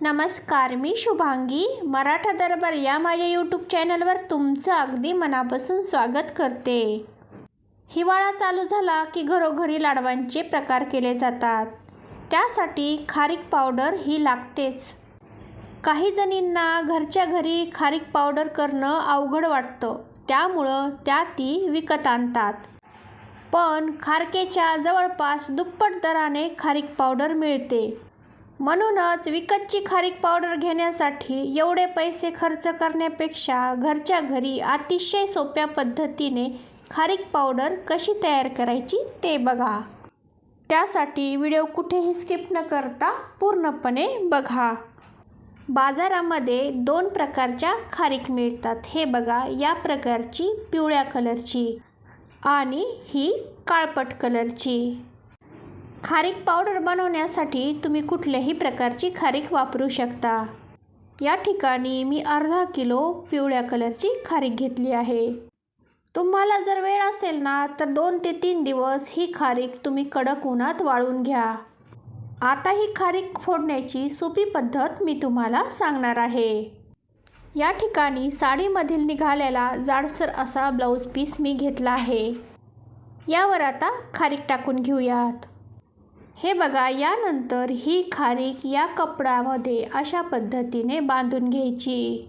नमस्कार मी शुभांगी. मराठा दरबार या माझ्या यूट्यूब चॅनलवर तुमचं अगदी मनापासून स्वागत करते. हिवाळा चालू झाला की घरोघरी लाडवांचे प्रकार केले जातात. त्यासाठी खारीक पावडर ही लागतेच. काही जणींना घरच्या घरी खारीक पावडर करणं अवघड वाटतं. त्यामुळं त्या ती विकत आणतात. पण खारकेच्या जवळपास दुप्पट दराने खारीक पावडर मिळते. म्हणूनच विकतची खारीक पावडर घेण्यासाठी एवढे पैसे खर्च करण्यापेक्षा घरच्या घरी अतिशय सोप्या पद्धतीने खारीक पावडर कशी तयार करायची ते बघा. त्यासाठी व्हिडिओ कुठेही स्किप न करता पूर्णपणे बघा. बाजारामध्ये दोन प्रकारच्या खारीक मिळतात. हे बघा या प्रकारची पिवळ्या कलरची आणि ही काळपट कलरची. खारीक पावडर बनवण्यासाठी तुम्ही कुठल्याही प्रकारची खारीक वापरू शकता. या ठिकाणी मी अर्धा किलो पिवळ्या कलरची खारीक घेतली आहे. तुम्हाला जर वेळ असेल ना तर दोन ते तीन दिवस ही खारीक तुम्ही कडक उन्हात वाळून घ्या. आता ही खारीक फोडण्याची सोपी पद्धत मी तुम्हाला सांगणार आहे. या ठिकाणी साडीमधील निघालेला जाडसर असा ब्लाऊज पीस मी घेतला आहे. यावर आता खारीक टाकून घेऊयात. हे बघा यानंतर ही खारीक या कपड्यामध्ये अशा पद्धतीने बांधून घ्यायची.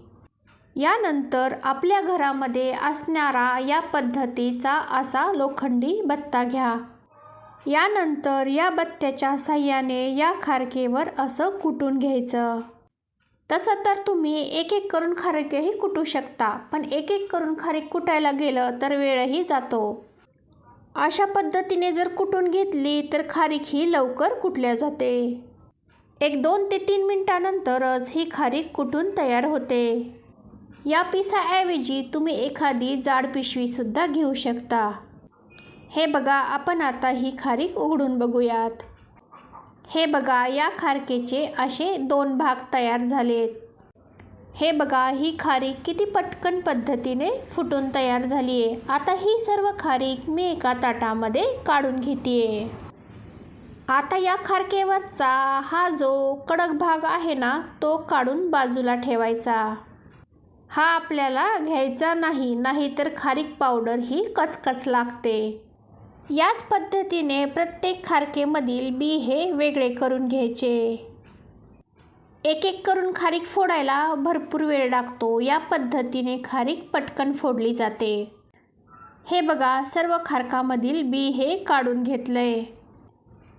यानंतर आपल्या घरामध्ये असणारा या पद्धतीचा असा लोखंडी बत्ता घ्या. यानंतर या बत्त्याच्या साह्याने या खारकेवर असं कुटून घ्यायचं. तसं तर तुम्ही एक एक करून खारकेही कुटू शकता पण एक एक करून खारीक कुटायला गेलं तर वेळही जातो. अशा पद्धतीने जर कुटून घेतली तर खारीक ही लवकर कुटल्या जाते? एक दोन ते तीन मिनटानंतरच ही खारीक कुटून तयार होते? या पिसाऐवजी तुम्ही एखादी जाड पिशवीसुद्धा घेऊ शकता. हे बघा आपण आता ही खारीक उघडून बघूयात. हे बघा या खारकेचे असे दोन भाग तयार झालेत. हे बघा ही खारीक किती पटकन पद्धतीने फुटून तयार झाली आहे आता ही सर्व खारीक मी एका ताटामध्ये काढून घेते आता या खारकेवरचा हा जो कडक भाग आहे ना तो काढून बाजूला ठेवायचा. हा आपल्याला घ्यायचा नाही नाहीतर खारीक पावडर ही कचकच लागते. याच पद्धतीने प्रत्येक खारकेमधील बी हे वेगळे करून घ्यायचे. एक एक करून खारीक फोडायला भरपूर वेळ लागतो. या पद्धतीने खारीक पटकन फोडली जाते. हे बघा सर्व खारकामधील बी हे काढून घेतलंय.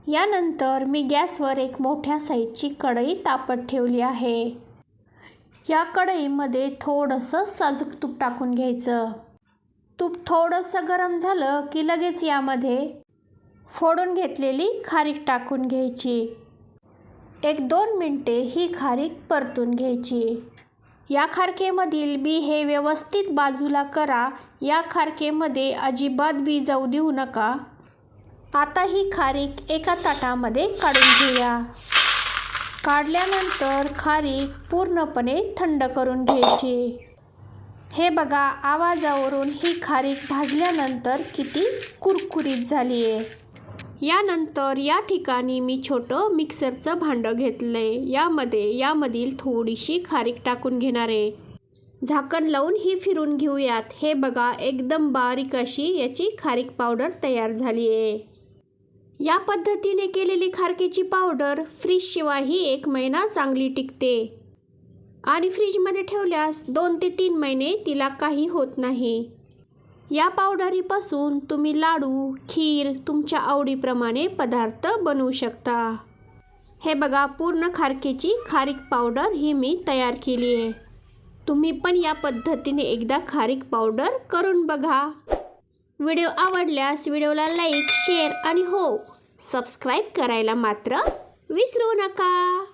यानंतर मी गॅसवर एक मोठ्या साईजची कढई तापत ठेवली आहे. या कढईमध्ये थोडंसं साजूक तूप टाकून घ्यायचं. तूप थोडंसं गरम झालं की लगेच यामध्ये फोडून घेतलेली खारीक टाकून घ्यायची. एक दोन मिनटे ही खारीक परतून घ्यायची. या खारकेमधील बी हे व्यवस्थित बाजूला करा. या खारकेमध्ये अजिबात बी जाऊ देऊ नका. आता ही खारीक एका ताटामध्ये काढून घेऊया. काढल्यानंतर खारीक पूर्णपणे थंड करून घ्यायची. हे बघा आवाजावरून ही खारीक भाजल्यानंतर किती कुरकुरीत झाली आहे यानंतर या ठिकाणी मी छोटं मिक्सरचं भांडं घेतलं आहे यामध्ये यामधील थोडीशी खारीक टाकून घेणार आहे. झाकण लावून ही फिरून घेऊयात. हे बघा एकदम बारीक अशी याची खारीक पावडर तयार झाली आहे. या पद्धतीने केलेली खारकेची पावडर फ्रीजशिवायही एक महिना चांगली टिकते. आणि फ्रीजमध्ये ठेवल्यास दोन ते तीन महिने तिला काही होत नाही. या पावडरीपासून तुम्ही लाडू खीर तुमच्या आवडीप्रमाणे पदार्थ बनवू शकता. हे बघा पूर्ण खारकेची खारीक पावडर ही मी तयार केली आहे. तुम्ही पण या पद्धतीने एकदा खारीक पावडर करून बघा. व्हिडिओ आवडल्यास व्हिडिओला लाईक शेअर आणि हो सबस्क्राईब करायला मात्र विसरू नका.